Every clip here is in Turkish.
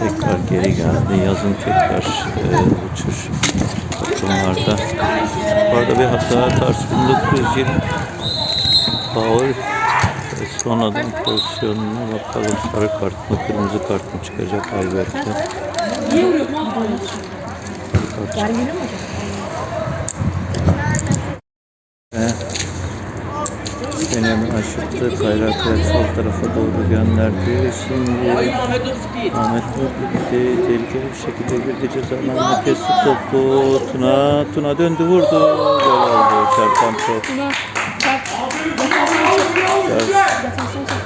tekrar geri geldi. Yazın tekrar e, bu tür. Bu arada bir hata Tars 1920 Paul sonradan pozisyonuna bakalım sarı kart mı kırmızı kart mı çıkacak Ayberk'te. Benim aşırttı kayrak ve sol tarafa doğru gönderdi. Şimdi Ahmet gitti. Tehlikeli bir şekilde girdi ceza alanına kesti topu. Tuna, Tuna döndü vurdu. Gol oldu. Çarpan top. Ters,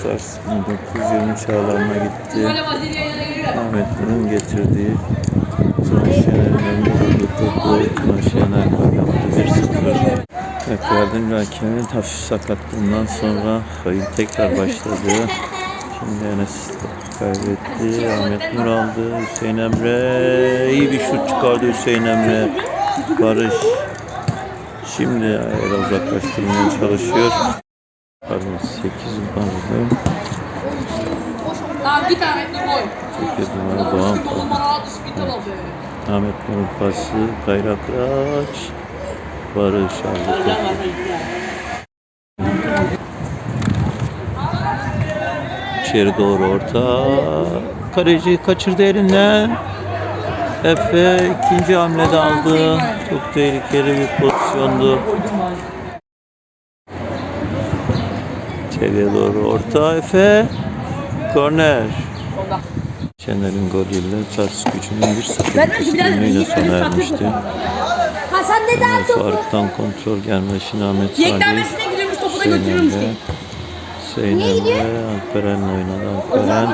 ters 1920 çağlarına gitti. Ahmet Nur'un getirdiği Tuna Şener'in vurdu topu. Tuna Şener yaptı 1-0. Yardımcı hakemin hafif sakatlığından sonra oyun tekrar başladı. Şimdi Enes kaybetti. Ahmet Nur aldı. Hüseyin Emre iyi bir şut çıkardı Hüseyin Emre. Barış şimdi ayağıyla uzaklaştırmaya çalışıyor. Pardon 8 numaralı. Tamam git Ahmet Nur gol. 8 numara Doğan. Ahmet Nur'un pası. Kayraklaç. Barış aldı topu. İçeri doğru orta. Kaleci kaçırdı elinden. Efe ikinci hamlede aldı. Çok tehlikeli bir pozisyondu. İçeriye doğru orta Efe. Korner. Şener'in golüyle Tars gücünün 1-0 üstünlüğüyle sona ermişti. Hasan neden Ömer Faruk'tan kontrol gelmesi Ahmet Salih. Yeklenmesine gidiyormuş topu da götürüyormuş ki. Hüseyin Emre. Alperen'le oynadı. Alperen.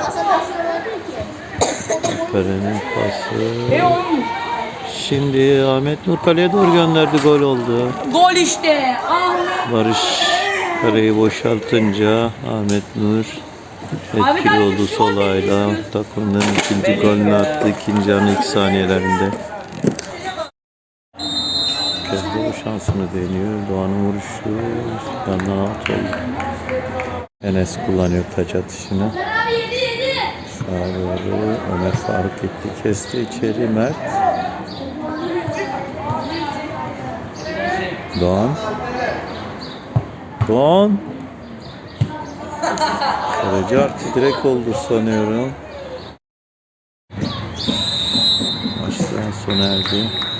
Alperen'in pası. E olmuş. Şimdi Ahmet Nur kaleye doğru gönderdi. Gol oldu. Gol işte. Ahmet. Barış kaleyi boşaltınca Ahmet Nur etkili oldu sol ayağıyla. Takımının ikinci golünü attı. ikinci yarının ilk saniyelerinde. Kez de şansını deniyor. Doğan'ın vuruşu yandan out oldu. Enes kullanıyor taç atışını. Sağa doğru Ömer Faruk gitti kesti içeri Mert. Doğan. Doğan. Kaleci artı direkt oldu sanıyorum. Maçtan sona erdi.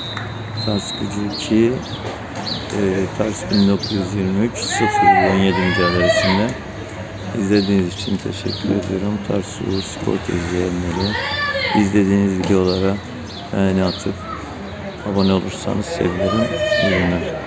Tars gücü 2. E, Tars 1923 0-17 mücadelesinde. İzlediğiniz için teşekkür ediyorum. Tars Uğur Spor izleyenleri. İzlediğiniz videolara beğeni atıp abone olursanız sevinirim. İyi günler.